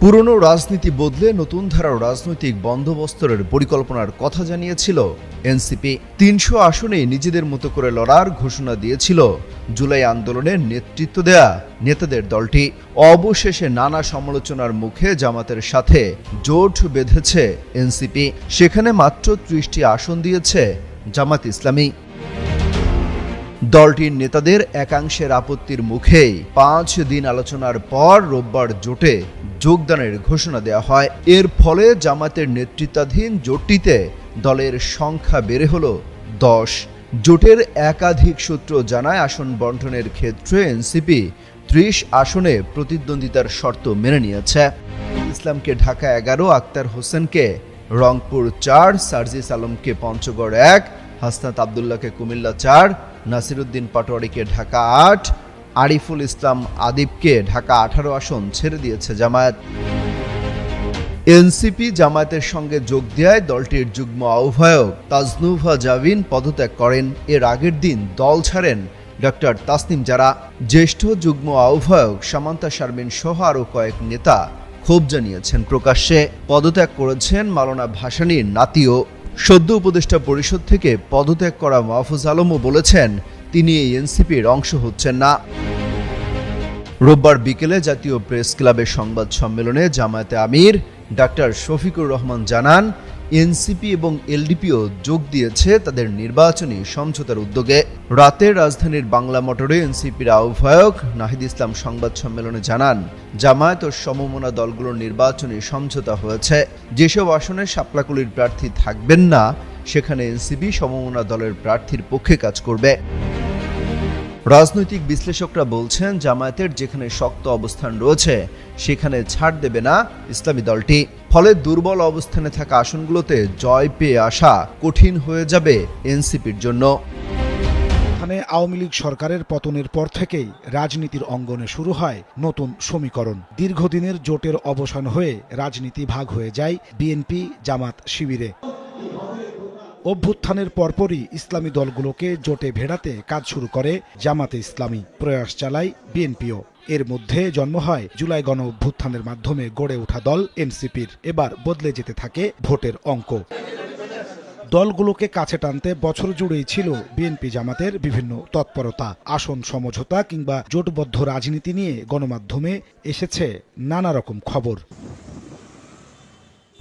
পুরনো রাজনীতি বদলে নতুন ধারার রাজনৈতিক বন্দোবস্তরের পরিকল্পনার কথা জানিয়েছিল এনসিপি। তিনশো আসনে নিজেদের মতো করে লড়ার ঘোষণা দিয়েছিল জুলাই আন্দোলনের নেতৃত্ব দেয়া নেতাদের দলটি। অবশেষে নানা সমালোচনার মুখে জামাতের সাথে জোট বেঁধেছে এনসিপি। সেখানে মাত্র ত্রিশটি আসন দিয়েছে জামাত ইসলামী। দলটির নেতাদের একাংশের আপত্তির মুখেই পাঁচ দিন আলোচনার পর রোববার জোটে যোগদানের ঘোষণা দেওয়া হয়। এর ফলে জামাতের নেতৃত্বাধীন জোটটিতে দলের সংখ্যা বেড়ে হল দশ। জোটের একাধিক সূত্র জানায়, আসন বন্টনের ক্ষেত্রে এনসিপি ত্রিশ আসনে প্রতিদ্বন্দ্বিতার শর্ত মেনে নিয়েছে। ইসলামকে ঢাকা এগারো, আক্তার হোসেনকে রংপুর চার, সার্জিস আলমকে পঞ্চগড় এক, হাসনাত আবদুল্লাহকে কুমিল্লা চার নাসিরুদ্দিন পাটোয়ারিকে ঢাকা আট, আরিফুল ইসলাম আদিবকে ঢাকা আঠারো আসন ছেড়ে দিয়েছে জামায়াত। এনসিপি জামায়াতের সঙ্গে যোগ দেয় দলটির যুগ্ম আহ্বায়ক তাজনুভা জাভিন পদত্যাগ করেন। এর আগের দিন দল ছাড়েন ডক্টর তাসনিম যারা জ্যেষ্ঠ যুগ্ম আহ্বায়ক সামান্তা শারমিন সহ আরও কয়েক নেতা ক্ষোভ জানিয়েছেন প্রকাশ্যে। পদত্যাগ করেছেন মালনা ভাসানীর নাতিও সদ্য উপদেষ্টা পরিষদ থেকে পদত্যাগ করা মাহফুজ আলমও বলেছেন, তিনি এই এনসিপির অংশ হচ্ছেন না। রোববার বিকেলে জাতীয় প্রেস ক্লাবের সংবাদ সম্মেলনে জামায়াতে আমির ডাক্তার শফিকুর রহমান জানান এনসিপি এবং এলডিপিও যোগ দিয়েছে তাদের নির্বাচনী সমঝোতার উদ্যোগে। রাতে রাজধানীর বাংলা মোটরে এনসিপির আহ্বায়ক নাহিদ ইসলাম সংবাদ সম্মেলনে জানান, জামায়াত ও সমমনা দলগুলোর নির্বাচনী সমঝোতা হয়েছে। যেসব আসনে শাপলাকুলির প্রার্থী থাকবেন না, সেখানে এনসিপি সমমনা দলের প্রার্থীর পক্ষে কাজ করবে। রাজনৈতিক বিশ্লেষকরা বলছেন, জামায়াতের যেখানে শক্ত অবস্থান রয়েছে, সেখানে ছাড় দেবে না ইসলামী দলটি। ফলে দুর্বল অবস্থানে থাকা আসনগুলোতে জয় পেয়ে আসা কঠিন হয়ে যাবে এনসিপির জন্য। এখানে আওয়ামী লীগ সরকারের পতনের পর থেকেই রাজনীতির অঙ্গনে শুরু হয় নতুন সমীকরণ। দীর্ঘদিনের জোটের অবসান হয়ে রাজনীতি ভাগ হয়ে যায় বিএনপি জামাত শিবিরে। অভ্যুত্থানের পরপরই ইসলামী দলগুলোকে জোটে ভেড়াতে কাজ শুরু করে জামাতে ইসলামী প্রয়াস চালায় বিএনপিও। এর মধ্যে জন্ম হয় জুলাই গণ অভ্যুত্থানের মাধ্যমে গড়ে ওঠা দল এনসিপির। এবার বদলে যেতে থাকে ভোটের অঙ্ক। দলগুলোকে কাছে টানতে বছর জুড়েই ছিল বিএনপি জামাতের বিভিন্ন তৎপরতা। আসন সমঝোতা কিংবা জোটবদ্ধ রাজনীতি নিয়ে গণমাধ্যমে এসেছে নানা রকম খবর।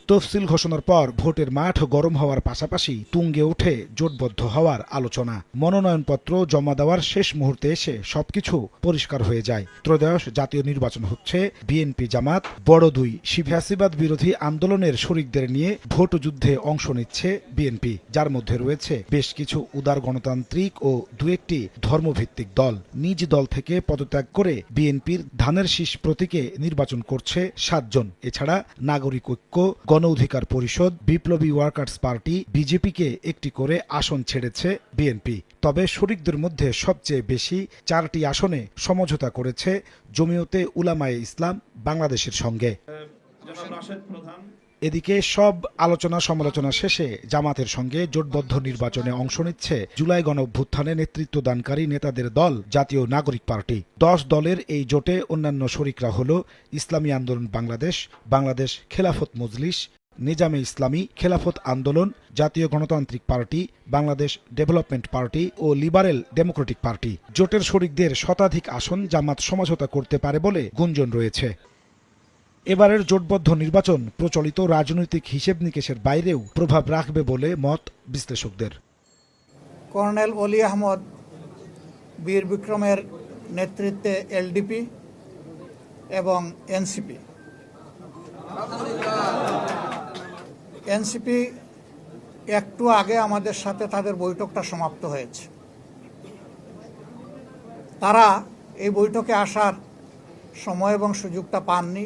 তফসিল ঘোষণার পর ভোটের মাঠ গরম হওয়ার পাশাপাশি তুঙ্গে ওঠে জোটবদ্ধ হওয়ার আলোচনা। মনোনয়নপত্র জমা দেওয়ার শেষ মুহূর্তে এসে সবকিছু পরিষ্কার হয়ে যায়। ত্রয়োদশ জাতীয় নির্বাচন হচ্ছে। বিএনপি জামাত, বড় দুই শিফাসিবাদ বিরোধী আন্দোলনের শরিকদের নিয়ে ভোট যুদ্ধে অংশ নিচ্ছে বিএনপি। যার মধ্যে রয়েছে বেশ কিছু উদার গণতান্ত্রিক ও দু একটি ধর্মভিত্তিক দল। নিজ দল থেকে পদত্যাগ করে বিএনপির ধানের শীষ প্রতীকে নির্বাচন করছে সাতজন। এছাড়া নাগরিক ঐক্য গণ অধিকার পরিষদ, বিপ্লবী ওয়ার্কার্স পার্টি, বিজেপিকে একটি করে আসন ছেড়েছে বিএনপি। তবে শরিকদের মধ্যে সবচেয়ে বেশি চারটি আসনে সমঝোতা করেছে জমিয়তে উলামায়ে ইসলাম বাংলাদেশের সঙ্গে। এদিকে সব আলোচনা সমালোচনা শেষে জামাতের সঙ্গে জোটবদ্ধ নির্বাচনে অংশ নিচ্ছে জুলাই গণ অভ্যুত্থানে নেতৃত্বদানকারী নেতাদের দল, জাতীয় নাগরিক পার্টি। দশ দলের এই জোটে অন্যান্য শরিকরা হল ইসলামী আন্দোলন বাংলাদেশ বাংলাদেশ খেলাফত মজলিস, নিজামে ইসলামী Khelafat Andolan, Jatiya Ganatantrik party, Bangladesh development party ও লিবারেল ডেমোক্রেটিক পার্টি। জোটের শরিকদের শতাধিক আসন জামাত সমঝোতা করতে পারে বলে গুঞ্জন রয়েছে। এবারের জোটবদ্ধ নির্বাচন প্রচলিত রাজনৈতিক হিসেব নিকেশের বাইরেও প্রভাব রাখবে বলে মত বিশ্লেষকদের। কর্নেল অলি আহমদ, বীর বিক্রমের নেতৃত্বে এলডিপি এবং এনসিপি। এনসিপি একটু আগে আমাদের সাথে তাদের বৈঠকটা সমাপ্ত হয়েছে। তারা এই বৈঠকে আসার সময় এবং সুযোগটা পাননি।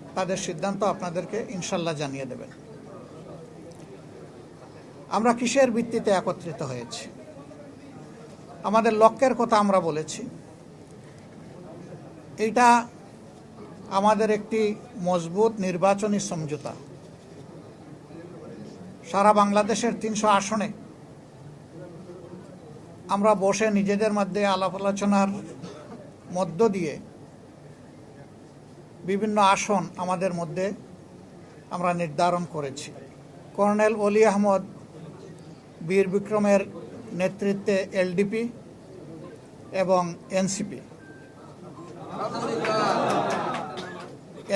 তাদের সিদ্ধান্ত আপনাদেরকে ইনশাল্লাহ জানিয়ে দেবেন। আমরা কিসের ভিত্তিতে একত্রিত হয়েছি? আমাদের লক্ষ্যের কথা আমরা বলেছি। এটা আমাদের একটি মজবুত নির্বাচনী সমঝোতা। সারা বাংলাদেশের তিনশো আসনে আমরা বসে নিজেদের মধ্যে আলাপ আলোচনার মধ্য দিয়ে বিভিন্ন আসন আমাদের মধ্যে আমরা নির্ধারণ করেছি। কর্নেল অলি আহমদ, বীর বিক্রমের নেতৃত্বে এলডিপি এবং এনসিপি।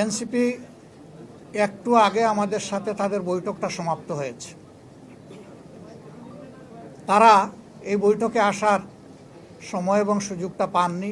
এনসিপি একটু আগে আমাদের সাথে তাদের বৈঠকটা সমাপ্ত হয়েছে। তারা এই বৈঠকে আসার সময় এবং সুযোগটা পাননি।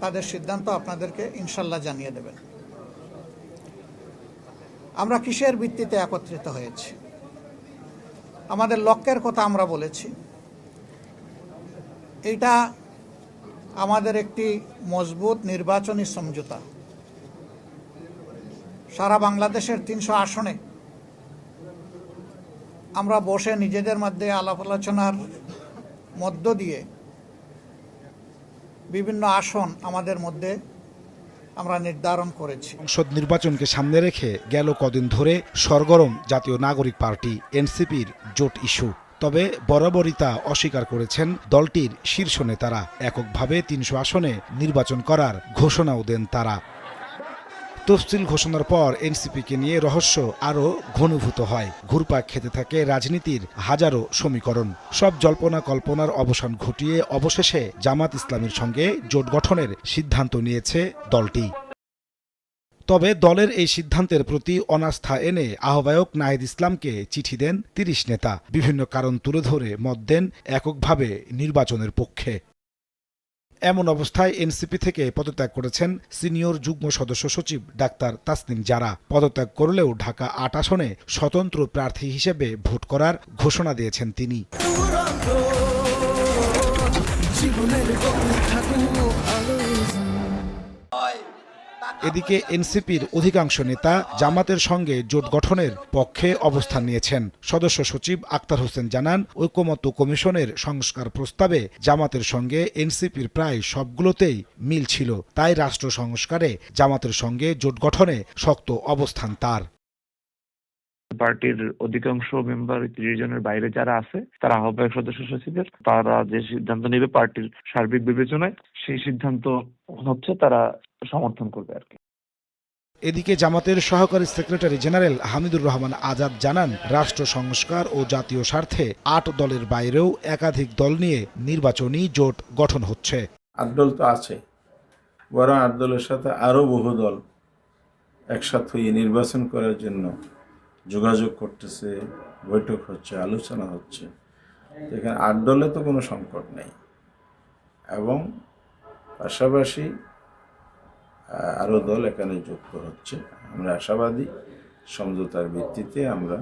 তাদের সিদ্ধান্ত আপনাদেরকে ইনশাল্লাহ জানিয়ে দেবেন। আমরা কিসের ভিত্তিতে একত্রিত হয়েছি? আমাদের লক্ষ্যের কথা আমরা বলেছি। এটা আমাদের একটি মজবুত নির্বাচনী সমঝোতা। সারা বাংলাদেশের তিনশো আসনে আমরা বসে নিজেদের মধ্যে আলাপ আলোচনার মধ্য দিয়ে বিভিন্ন আসন আমাদের মধ্যে আমরা নির্ধারণ করেছি। সংসদ নির্বাচনকে সামনে রেখে গেল কদিন ধরে সরগরম জাতীয় নাগরিক পার্টি, এনসিপির জোট ইস্যু। তবে বরাবরই তা অস্বীকার করেছেন দলটির শীর্ষ নেতারা। এককভাবে তিনশো আসনে নির্বাচন করার ঘোষণাও দেন তারা। তফসিল ঘোষণার পর এনসিপিকে নিয়ে রহস্য আরও ঘনীভূত হয়। ঘুরপাক খেতে থাকে রাজনীতির হাজারো সমীকরণ। সব জল্পনা কল্পনার অবসান ঘটিয়ে অবশেষে জামাত ইসলামের সঙ্গে জোট গঠনের সিদ্ধান্ত নিয়েছে দলটি। তবে দলের এই সিদ্ধান্তের প্রতি অনাস্থা এনে আহ্বায়ক নাহিদ ইসলামকে চিঠি দেন তিরিশ নেতা। বিভিন্ন কারণ তুলে ধরে মত দেন এককভাবে নির্বাচনের পক্ষে। এমন অবস্থায় এনসিপি থেকে পদত্যাগ করেছেন সিনিয়র যুগ্ম সদস্য সচিব ডাক্তার তাসনিম জারা। পদত্যাগ করলেও ঢাকা আট আসনে স্বতন্ত্র প্রার্থী হিসেবে ভোট করার ঘোষণা দিয়েছেন তিনি। এদিকে এনসিপির অধিকাংশ নেতা জামাতের সঙ্গে জোট গঠনের পক্ষে অবস্থান নিয়েছেন। সদস্য সচিব আক্তার হোসেন জানান ঐক্যমত্য কমিশনের সংস্কার প্রস্তাবে জামাতের সঙ্গে এনসিপির প্রায় সবগুলোতেই মিল ছিল। তাই রাষ্ট্র সংস্কারে জামাতের সঙ্গে জোট গঠনে শক্ত অবস্থান তার। পার্টির অধিকাংশ মেম্বার ত্রিশ জনের বাইরে যারা আছে, তারা আহ্বায়ক সদস্য সচিবের, তারা যে সিদ্ধান্ত নেবে পার্টির সার্বিক বিবেচনায়, সেই সিদ্ধান্ত হচ্ছে তারা সমর্থন করবে আর কি। এদিকে জামাতের সহকারী সেক্রেটারি জেনারেল হামিদুর রহমান আজাদ জানান রাষ্ট্র সংস্কার ও জাতীয় স্বার্থে আট দলের বাইরেও একাধিক দল নিয়ে নির্বাচনী জোট গঠন হচ্ছে। আট দল তো আছে বরং আট দলের সাথে আরও বহু দল একসাথে হয়ে নির্বাচন করার জন্য যোগাযোগ করতেছে বৈঠক হচ্ছে আলোচনা হচ্ছে। এখানে আট দলে তো কোনো সংকট নেই। এবং পাশাপাশি আরও দল এখানে যুক্ত হচ্ছে। আমরা আশাবাদী। সমঝোতার ভিত্তিতে আমরা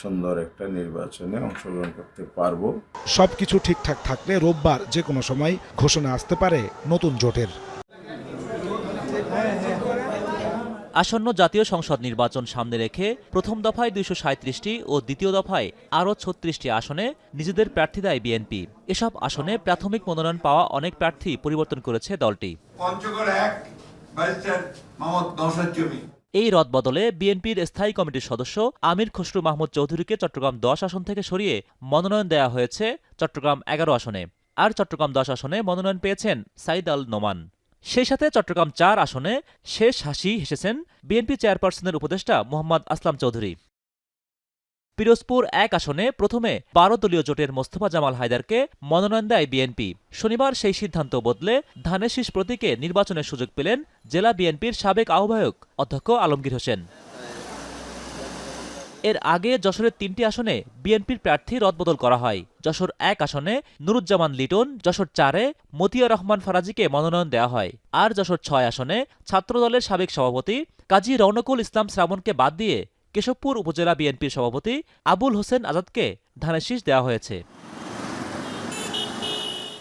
সুন্দর একটা নির্বাচনে অংশগ্রহণ করতে পারব। সবকিছু ঠিকঠাক থাকলে রোববার যে কোনো সময় ঘোষণা আসতে পারে নতুন জোটের। আসন্ন জাতীয় সংসদ নির্বাচন সামনে রেখে প্রথম দফায় দুইশো সাঁত্রিশটি ও দ্বিতীয় দফায় আরও ছত্রিশটি আসনে নিজেদের প্রার্থী দেয় বিএনপি। এসব আসনে প্রাথমিক মনোনয়ন পাওয়া অনেক প্রার্থী পরিবর্তন করেছে দলটি। পঞ্চগড় এক ব্যারিস্টার রদ বদলে এই বিএনপির স্থায়ী কমিটির সদস্য আমির খসরু মাহমুদ চৌধুরীকে চট্টগ্রাম দশ আসন থেকে সরিয়ে মনোনয়ন দেয়া হয়েছে চট্টগ্রাম এগারো আসনে। আর চট্টগ্রাম দশ আসনে মনোনয়ন পেয়েছেন সাইদ আল নোমান। সেই সাথে চট্টগ্রাম চার আসনে শেষ হাসি হেসেছেন বিএনপি চেয়ারপারসনের উপদেষ্টা মোহাম্মদ আসলাম চৌধুরী। পিরোজপুর এক আসনে প্রথমে বারো দলীয় জোটের মোস্তফা জামাল হায়দারকে মনোনয়ন দেয় বিএনপি। শনিবার সেই সিদ্ধান্ত বদলে ধানের শীষ প্রতীকে নির্বাচনের সুযোগ পেলেন জেলা বিএনপির সাবেক আহ্বায়ক অধ্যক্ষ আলমগীর হোসেন। এর আগে যশোরের তিনটি আসনে বিএনপির প্রার্থী রদবদল করা হয়। যশোর এক আসনে নুরুজ্জামান লিটন, যশোর চারে মতিয়া রহমান ফারাজিকে মনোনয়ন দেওয়া হয়। আর যশোর ছয় আসনে ছাত্রদলের সাবেক সভাপতি কাজী রৌনকুল ইসলাম শ্রাবণকে বাদ দিয়ে কেশবপুর উপজেলা বিএনপির সভাপতি আবুল হোসেন আজাদকে ধানের শীষ দেওয়া হয়েছে।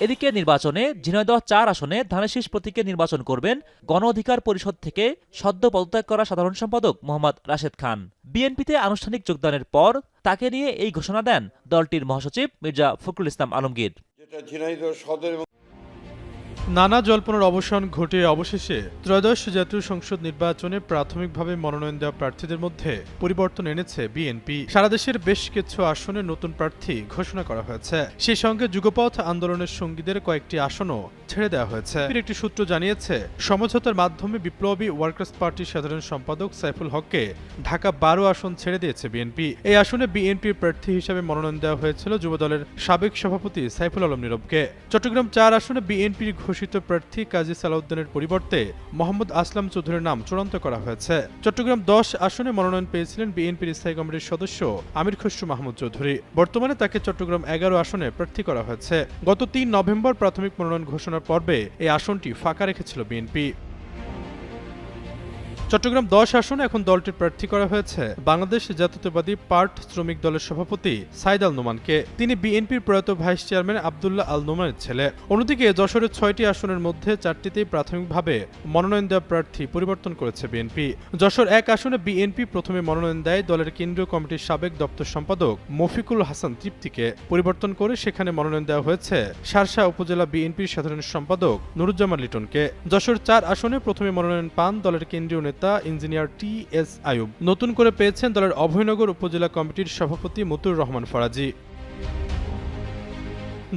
এদিকে নির্বাচনে ঝিনাইদহ চার আসনে ধানেশীষ প্রতীকে নির্বাচন করবেন গণ অধিকার পরিষদ থেকে সদ্য পদত্যাগ করা সাধারণ সম্পাদক মোহাম্মদ রাশেদ খান। বিএনপিতে আনুষ্ঠানিক যোগদানের পর তাকে নিয়ে এই ঘোষণা দেন দলটির মহাসচিব মির্জা ফখরুল ইসলাম আলমগীর। যেটা ঝিনাইদহ সদর নানা জল্পনার অবসান ঘটে অবশেষে ত্রয়োদশ জাতীয় সংসদ নির্বাচনে প্রাথমিকভাবে মনোনয়ন দেওয়া প্রার্থীদের মধ্যে পরিবর্তন এনেছে বিএনপি। সারা দেশের বেশ কিছু আসনে নতুন প্রার্থী ঘোষণা করা হয়েছে। সেই সঙ্গে যুগপথ আন্দোলনের সঙ্গীদের কয়েকটি আসনও ছেড়ে দেওয়া হয়েছে। একটি সূত্র জানিয়েছে, সমঝোতার মাধ্যমে বিপ্লবী ওয়ার্কার্স পার্টির সাধারণ সম্পাদক সাইফুল হককে ঢাকা বারো আসন ছেড়ে দিয়েছে বিএনপি। এই আসনে বিএনপির প্রার্থী হিসেবে মনোনয়ন দেওয়া হয়েছিল যুবদলের সাবেক সভাপতি সাইফুল আলম নীরবকে। চট্টগ্রাম চার আসনে বিএনপির ঘোষিত প্রার্থী কাজী সালাউদ্দিনের পরিবর্তে মোহাম্মদ আসলাম চৌধুরীর নাম চূড়ান্ত করা হয়েছে। চট্টগ্রাম দশ আসনে মনোনয়ন পেয়েছিলেন বিএনপির স্থায়ী কমিটির সদস্য আমির খসরু মাহমুদ চৌধুরী। বর্তমানে তাকে চট্টগ্রাম এগারো আসনে প্রার্থী করা হয়েছে। গত তিন নভেম্বর প্রাথমিক মনোনয়ন ঘোষণার পর্বে এই আসনটি ফাঁকা রেখেছিল বিএনপি। চট্টগ্রাম দশ আসনে এখন দলটির প্রার্থী করা হয়েছে। বাংলাদেশ জাতীয়তাবাদী পার্ট শ্রমিক দলের সভাপতি সাইদ আল নোমানকে। তিনি বিএনপির প্রয়াত ভাইস চেয়ারম্যান আবদুল্লাহ আল নোমানের ছেলে। অন্যদিকে যশোরের ছয়টি আসনের মধ্যে চারটিতেই প্রাথমিকভাবে মনোনয়ন দেওয়া প্রার্থী পরিবর্তন করেছে বিএনপি। যশোর এক আসনে বিএনপি প্রথমে মনোনয়ন দেয় দলের কেন্দ্রীয় কমিটির সাবেক দপ্তর সম্পাদক মফিকুল হাসান তৃপ্তিকে। পরিবর্তন করে সেখানে মনোনয়ন দেওয়া হয়েছে শারশা উপজেলা বিএনপির সাধারণ সম্পাদক নুরুজ্জামান লিটনকে। যশোর চার আসনে প্রথমে মনোনয়ন পান দলের কেন্দ্রীয় নেতা ইঞ্জিনিয়ার টি এস আয়ুব নতুন করে পেয়েছেন দলের অভয়নগর উপজেলা কমিটির সভাপতি মতুর রহমান ফরাজি।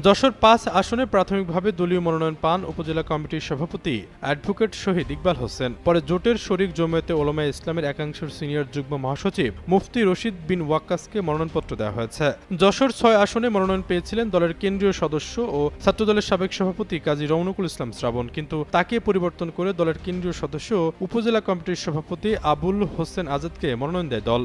যশোর পাঁচ আসনে প্রাথমিকভাবে দলীয় মনোনয়ন পান উপজেলা কমিটির সভাপতি অ্যাডভোকেট শহীদ ইকবাল হোসেন। পরে জোটের শরিক জমিয়তে ওলামা ইসলামের একাংশের সিনিয়র যুগ্ম মহাসচিব মুফতি রশিদ বিন ওয়াক্কাসকে মনোনয়নপত্র দেওয়া হয়েছে। যশোর ছয় আসনে মনোনয়ন পেয়েছিলেন দলের কেন্দ্রীয় সদস্য ও ছাত্রদলের সাবেক সভাপতি কাজী রৌনকুল ইসলাম শ্রাবণ। কিন্তু তাকে পরিবর্তন করে দলের কেন্দ্রীয় সদস্য উপজেলা কমিটির সভাপতি আবুল হোসেন আজাদকে মনোনয়ন দেয় দল।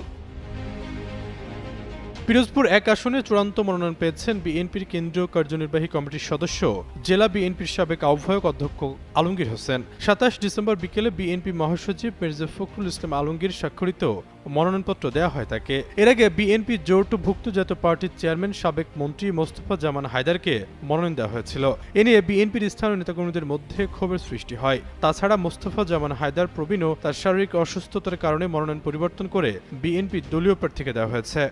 পিরোজপুর এক আসনে চূড়ান্ত মনোনয়ন পেয়েছেন বিএনপির কেন্দ্রীয় কার্যনির্বাহী কমিটির সদস্য, জেলা বিএনপির সাবেক আহ্বায়ক অধ্যক্ষ আলমগীর হোসেন। সাতাশ ডিসেম্বর বিকেলে বিএনপি মহাসচিব মির্জা ফখরুল ইসলাম আলমগীর স্বাক্ষরিত মনোনয়নপত্র দেওয়া হয় তাকে। এর আগে বিএনপি জোটভুক্ত জাতীয় পার্টির চেয়ারম্যান সাবেক মন্ত্রী মোস্তফা জামান হায়দারকে মনোনয়ন দেওয়া হয়েছিল। এ নিয়ে বিএনপির স্থানীয় নেতাকর্মীদের মধ্যে ক্ষোভের সৃষ্টি হয়। তাছাড়া মোস্তফা জামান হায়দার প্রবীণও তার শারীরিক অসুস্থতার কারণে মনোনয়ন পরিবর্তন করে বিএনপি দলীয় প্রার্থীকে দেওয়া হয়েছে।